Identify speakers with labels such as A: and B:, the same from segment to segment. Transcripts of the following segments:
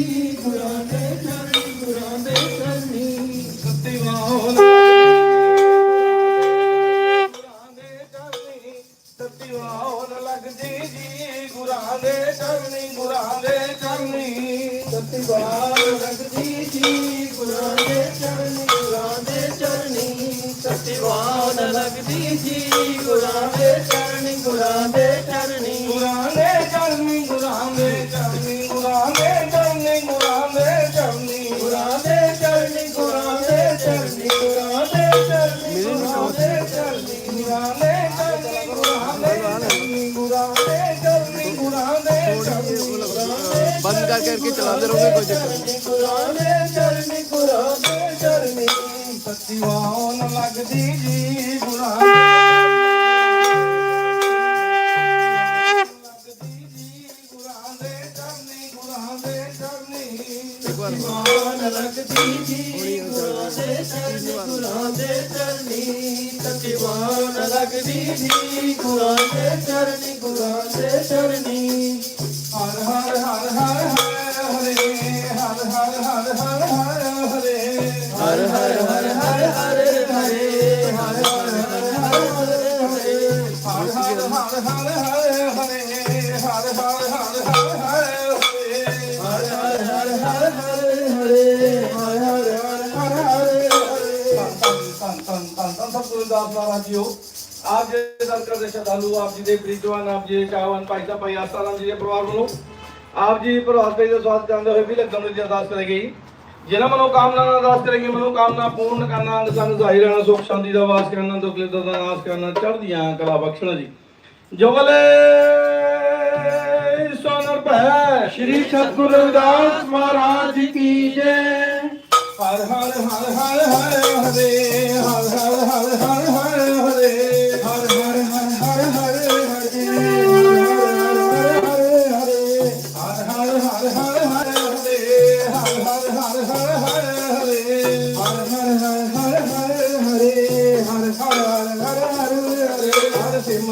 A: Thank you. ਕਰਕੇ ਚਲਾਉਂਦੇ ਰਹੋਗੇ ਕੋਈ ਦਿੱਕਤ ਨਹੀਂ।
B: ਦੇ ਚਰਨੀ ਕੁਰਾਨੇ ਚਰਨੀ
C: ਸੱਚੀ ਵਾਉਣ ਲੱਗਦੀ ਜੀ ਗੁਰਾਂ
B: ਲਗਦੀ ਜੀ ਗੁਰਾਂ ਦੇ ਚਰਨੀ ਗੁਰਾਂ ਦੇ ਚਰਨੀ।
C: ਆਪ ਜੀ ਦੇ ਦਰਕਾਰ ਦੇ ਸ਼ਰਧਾਲੂ ਆਪ ਜੀ ਦੇ ਪ੍ਰੀਤਵਾਨ ਆਪ ਜੀ ਦੇ ਚਾਹਵਾਨ ਭਾਈ ਸਾਹਿਬ ਭਾਈ ਆਸਾਰਾਮ ਜੀ ਦੇ ਪਰਿਵਾਰ ਵੱਲੋਂ ਆਪ ਜੀ ਪ੍ਰਵਾਸ ਤੇ ਦਾ ਸਵਾਗਤ ਕਰਦੇ ਹੋਏ ਵੀ ਲੱਗਣ ਦੀ ਅਰਦਾਸ ਕਰੇਗੀ ਜਿਹਨਾਂ ਮਨੋ ਕਾਮਨਾ ਨਾਲ ਅਰਦਾਸ ਕਰੇਗੀ ਮਨੋ ਕਾਮਨਾ ਪੂਰਨ ਕਰਨਾ ਅੰਗ ਸੰਗ ਜ਼ਾਹਿਰ ਰਹਿਣਾ ਸੁਖ ਸ਼ਾਂਤੀ ਦਾ ਵਾਸ ਕਰਨਾ ਦੁੱਖ ਦਾ ਨਾਸ ਕਰਨਾ ਚੜ੍ਹਦੀਆਂ ਕਲਾ ਬਖਸ਼ਣਾ ਜੀ ਜੋਗਲੇ ਸੋਨਰ ਭੈ,
B: ਸ਼੍ਰੀ ਸਤਿਗੁਰੂ ਰਵਿਦਾਸ ਮਹਾਰਾਜ ਕੀ ਜੈ।
C: ਹਰ ਹਰ ਹਰ ਹਰ ਹਰ ਹਰੇ, ਹਰ ਹਰ ਹਰ ਹਰ ਹਰ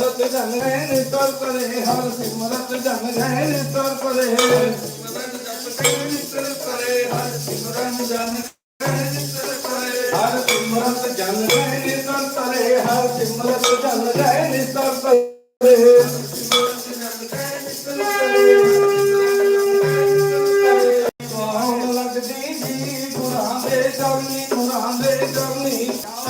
C: ਸਿਮਰਤ ਜਨ ਰਹਿਣ ਤਰ ਪਰੇ, ਹਰ ਸਿਮਰਤ ਜਨ ਰਹਿਣ ਤਰ ਪਰੇ। ਸਿਮਰਨ ਜਪ ਰਹਿਣ ਤਰ ਪਰੇ, ਹਰ ਸਿਮਰਨ ਜਨ ਰਹਿਣ ਤਰ ਪਰੇ। ਹਰ ਸਿਮਰਤ ਜਨ ਰਹਿਣ ਤਰ ਪਰੇ, ਹਰ ਸਿਮਰਤ ਜਨ ਰਹਿਣ ਤਰ ਪਰੇ। ਸਿਮਰਨ ਜਨ ਰਹਿਣ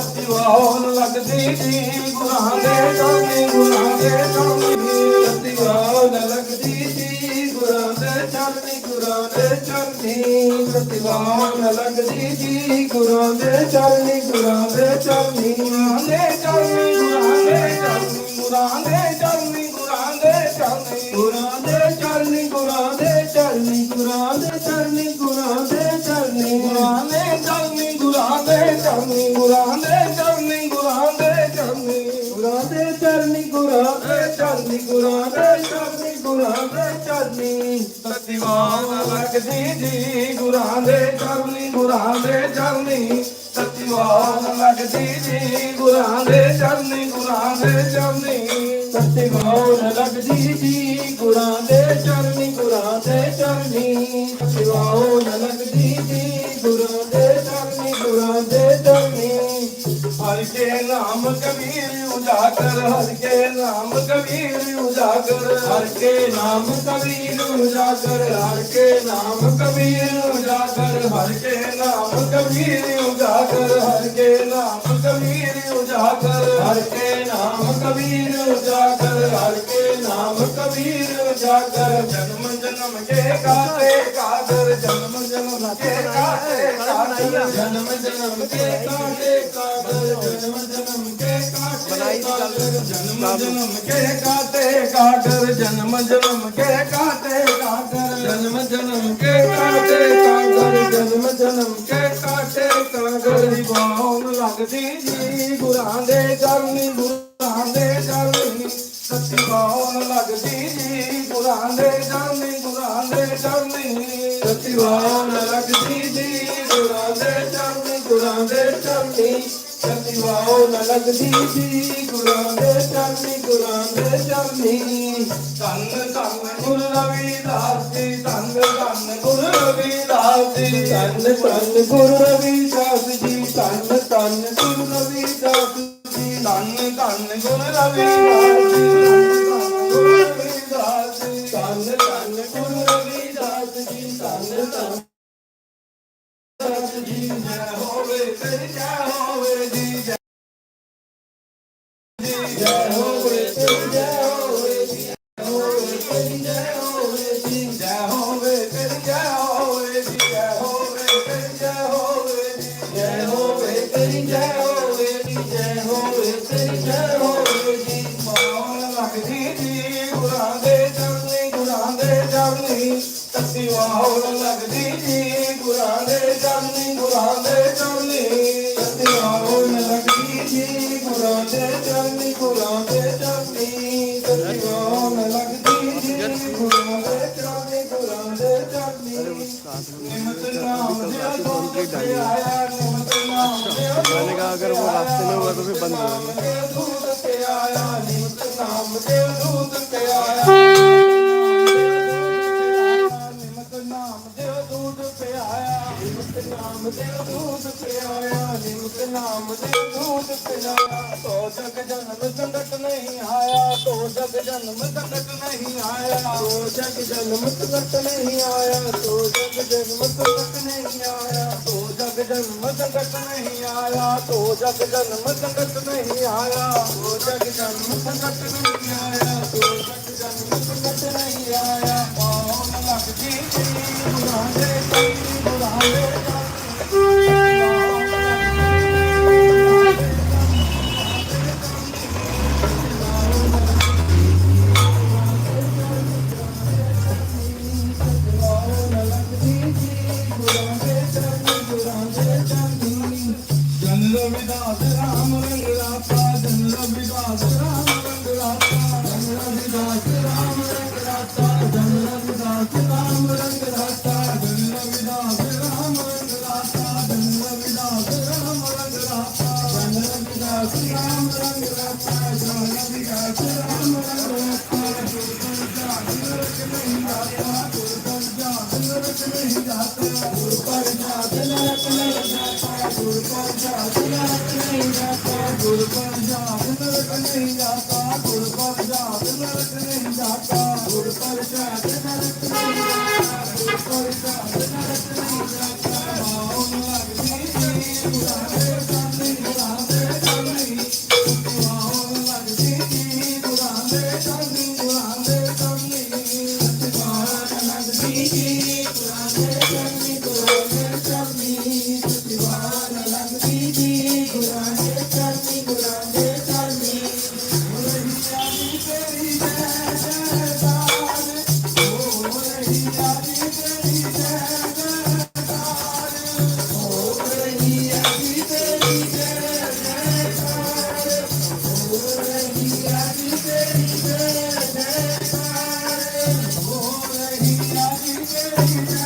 C: ਗੁਰਾਂ ਦੇ ਲੱਗਦੀ ਜੀ ਗੁਰਾਂ ਦੇ ਚਰਨੀ ਗੁਰਾਂ ਦੇ ਚਰਨੀ ਸਤੀ ਵਾਹਣ ਲੱਗਦੀ ਜੀ ਗੁਰਾਂ ਦੇ ਚਰਨੀ ਗੁਰਾਂ ਦੇ ਚਰਨੀ ਸਤੀ ਵਾਹਣ ਲੱਗਦੀ ਜੀ ਗੁਰਾਂ ਦੇ ਚਰਨੀ ਗੁਰਾਂ ਦੇ ਚਰਨੀ ਗੁਰਾਂ ਦੇ ਚਰਨੀ ਗੁਰਾਂ ਦੇ ਚਰਨੀ ਗੁਰਾਂ ਦੇ ਚਰਨੀ ਗੁਰਾਂ ਦੇ ਚਰਨੀ
B: ਗੁਰਾਂ ਦੇ ਚਰਨੀ ਗੁਰਾਂ ਦੇ ਚਰਨੀ ਗੁਰਾਂ ਦੇ ਚਰਨੀ ਗੁਰਾਂ ਦੇ ਚਰਨੀ
C: ਗੁਰਾਂ ਦੇ ਚਰਨੀ ਗੁਰਾਂ ਦੇ ਚਰਨੀ ਗੁਰਾਂ ਦੇ ਚਰਨੀ ਸਤਿਵਾਨ ਲੱਗਦੀ ਜੀ, ਗੁਰਾਂ ਦੇ ਚਰਨੀ, ਗੁਰਾਂ ਦੇ ਚਰਨੀ ਸਤਿਵਾਨ ਲੱਗਦੀ ਜੀ, ਗੁਰਾਂ ਦੇ ਚਰਨੀ, ਗੁਰਾਂ ਦੇ ਚਰਨੀ
B: ਸਤਿਵਾਨ ਲੱਗਦੀ ਜੀ, ਗੁਰਾਂ ਦੇ ਚਰਨੀ, ਗੁਰਾਂ ਦੇ ਚਰਨੀ ਸਤਿਵਾਨ
C: ਉਜਾਗਰ, ਹਰ ਕੇ ਨਾਮ ਕਬੀਰ ਉਜਾਗਰ।
B: ਹਰ ਕੇ ਨਾਮ ਕਬੀਰ ਉਜਾਗਰ, ਹਰ ਕੇ ਨਾਮ ਕਬੀਰ ਉਜਾਗਰ।
C: ਹਰ ਕੇ ਨਾਮ ਕਬੀਰ ਉਜਾਗਰ, ਹਰ ਕੇ ਨਾਮ ਕਬੀਰ ਉਜਾਗਰ
B: ਹਰ ਕੇ ਨਾਮ ਕਬੀਰ ਉਜਾਗਰ ਹਰ ਕੇ ਨਾਮ ਕਬੀਰ ਉਜਾਗਰ।
C: ਜਨਮ ਜਨਮ ਕੇ ਕਾਤੇ ਕਾਦਰ ਜਨਮ ਜਨਮ ਕੇ ਕਾਤੇ ਕਾਦਰ।
B: ਜਨਮ ਜਨਮ ਕੇ ਕਾਟੇ ਕਾਦਰ ਜਨਮ ਜਨਮ ਕੇ ਕਾਟੇ ਕਾਦਰ।
C: ਜਨਮ ਜਨਮ ਕੇ ਕਾਤੇ ਕਾਦਰ ਜਨਮ ਜਨਮ ਕੇ ਕਾਤੇ ਕਾਦਰ।
B: ਜਨਮ ਜਨਮ ਕੇ ਕਾਟੇ ਕਾਦਰ ਜਨਮ ਜਨਮ ਕੇ ਕਾਟੇ ਕਾਦਰ।
C: ਦੀਵਾਨ ਲੱਗਦੀ ਜੀ ਗੁਰਾਂ ਦੇ ਚਰਨੀ ਗੁਰਾਂ ਦੇ ਚਰਨੀ ਸਤਿਵਾਨ ਲੱਗਦੀ ਜੀ ਗੁਰਾਂ ਦੇ ਚਰਨੀ ਗੁਰਾਂ ਦੇ ਚਰਨੀ
B: ਸਤਿਵਾਨ ਲੱਗਦੀ ਜੀ ਗੁਰਾਂ ਦੇ ਚਰਨੀ ਗੁਰਾਂ ਦੇ ਚਰਨੀ ਸਤਿਵਾਨ ਲੱਗਦੀ ਜੀ ਗੁਰਾਂ ਦੇ ਚਰਨੀ ਗੁਰਾਂ ਦੇ ਚਰਨੀ
C: ਧੰਨ ਧੰਨ ਗੁਰੂ ਰਵਿਦਾਸ ਜੀ ਧੰਨ ਧੰਨ ਗੁਰੂ ਰਵਿਦਾਸ ਜੀ
B: ਧੰਨ ਧੰਨ ਗੁਰੂ ਰਵਿਦਾਸ ਜੀ ਧੰਨ ਧੰਨ
C: கண்ணு கண்ணு குரலவே ਚਰਨੀ ਤੱਤੀ ਵਾਹੁਣ ਲੱਗਦੀ ਜੀ ਗੁਰਾਂ ਦੇ ਚਰਨੀ ਗੁਰਾਂ ਦੇ ਚਰਨੀ
B: ਸਤਿ ਵਾਹੁਣ ਲੱਗਦੀ ਜੀ ਗੁਰਾਂ ਦੇ ਚਰਨੀ ਗੁਰਾਂ ਦੇ ਚਰਨੀ ਸਤਿ ਵਾਹੁਣ ਲੱਗਦੀ ਜੀ ਗੁਰਾਂ ਦੇ ਚਰਨੀ ਗੁਰਾਂ ਦੇ ਚਰਨੀ
C: ਨਿਮਤ ਨਾਮ ਜਿਆ ਤੋਂ ਤੇ ਆਇਆ ਨਿਮਤ ਨਾਮ ਜਿਆ
A: मैंने कहा अगर वो रास्ते में हुआ तो फिर बंद हो जाएगा
C: ਦੇ ਦੂਤ ਤੇ ਦੇ ਦੂਤ ਤੇ ਆਇਆ ਨਿਮਤ ਨਾਮ ਦੇ ਦੂਤ ਤੇ ਤੋ ਜਗ ਜਨਮ ਸੰਕਟ ਨਹੀਂ ਆਇਆ ਤੋ ਜਗ ਜਨਮ ਸੰਕਟ ਨਹੀਂ ਆਇਆ
B: ਤੋ ਜਗ ਜਨਮ ਸੰਕਟ ਨਹੀਂ ਆਇਆ ਤੋ ਜਗ ਜਨਮ ਸੰਕਟ ਨਹੀਂ ਆਇਆ
C: ਤੋ ਜਗ ਜਨਮ ਸੰਕਟ ਨਹੀਂ ਆਇਆ ਤੋ ਜਗ ਜਨਮ ਸੰਕਟ ਨਹੀਂ ਆਇਆ ਤੋ ਜਗ ਜਨਮ ਸੰਕਟ ਨਹੀਂ ਆਇਆ ਤੋ ਜਗ ਜਨਮ ਸੰਕਟ ਨਹੀਂ ਆਇਆ ਪਾਉਣ ਲੱਗਦੀ ਜੀ ਗੁਰਾਂ ਦੇ ਜੀ ਜਨ ਰਵਿਦਾਸ ਰਾਮ ਰੰਗ ਰਾਤਾ ਜਨ ਰਵਿਦਾਸ ਰਾਮ ਰੰਗ ਰਾਤਾ ਜਨ ਰਵਿਦਾਸ ਰਾਮ ਰੰਗ ਰਾਤਾ ਜਨ ਰਵਿਦਾਸ ਰਾਮ ਰੰਗ ਰਾਤਾ ਜਨ ਰਵਿਦਾਸ ਰਾਮ ਰੰਗ ਰਾਤਾ ਜਨ ਰਵਿਦਾਸ ਰਾਮ ਰੰਗ ਰਾਤਾ ਜਨ ਰਵਿਦਾਸ ਰਾਮ ਰੰਗ ਰਾਤਾ ਜਨ ਰਵਿਦਾਸ ਰਾਮ ਰੰਗ ਰਾਤਾ ਗੁਰ ਪਰ ਜਾਤ ਨਰਕ ਨਹੀਂ I'm Gracias.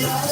C: Thank you.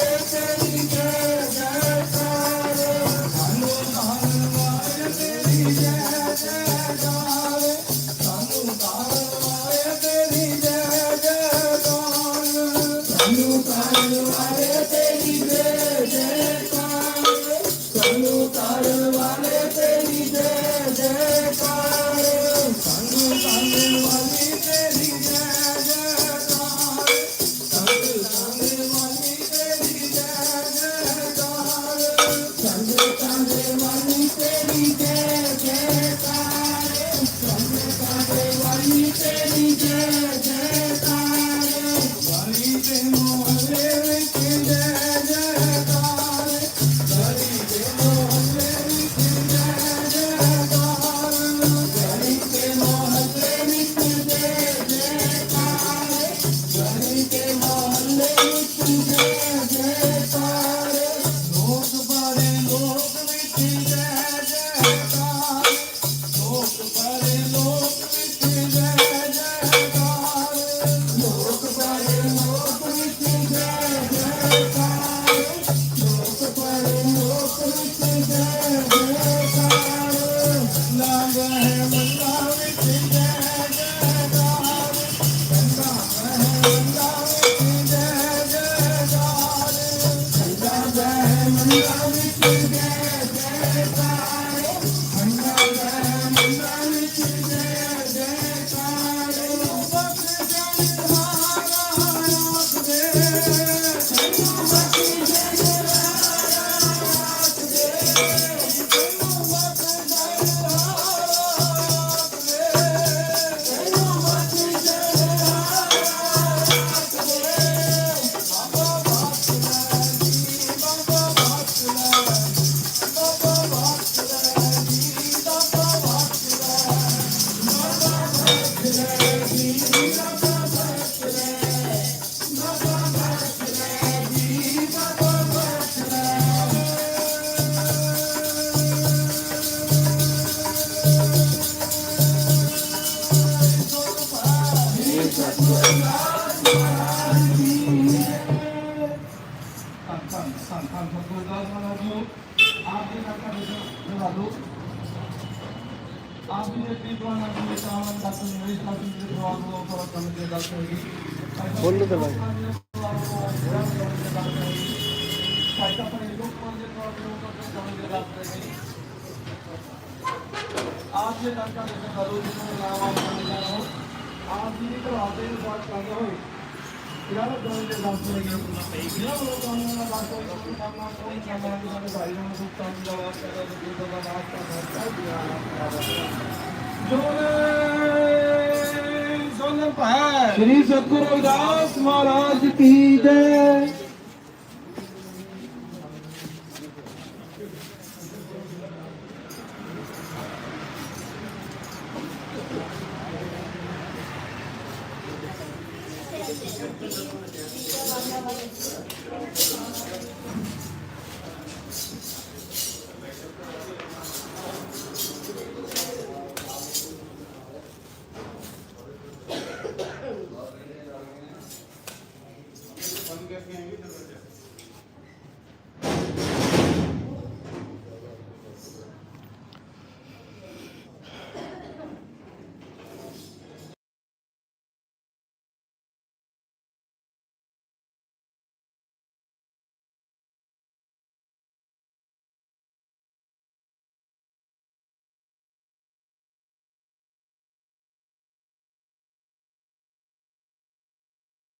C: बोल तो भाई आप ये लड़का देखा करो जिसमें नाम आप जाना हो आप जी को आते ही बात कर रहे हो यार दोनों के साथ में ये पूरा सही किया वो दोनों ने बात को करना कोई करना कि हमें भाई ने कुछ काम जवाब कर दिया तो बात का करता है जो आंदोलन है
B: श्री सतगुरु रविदास महाराज की जय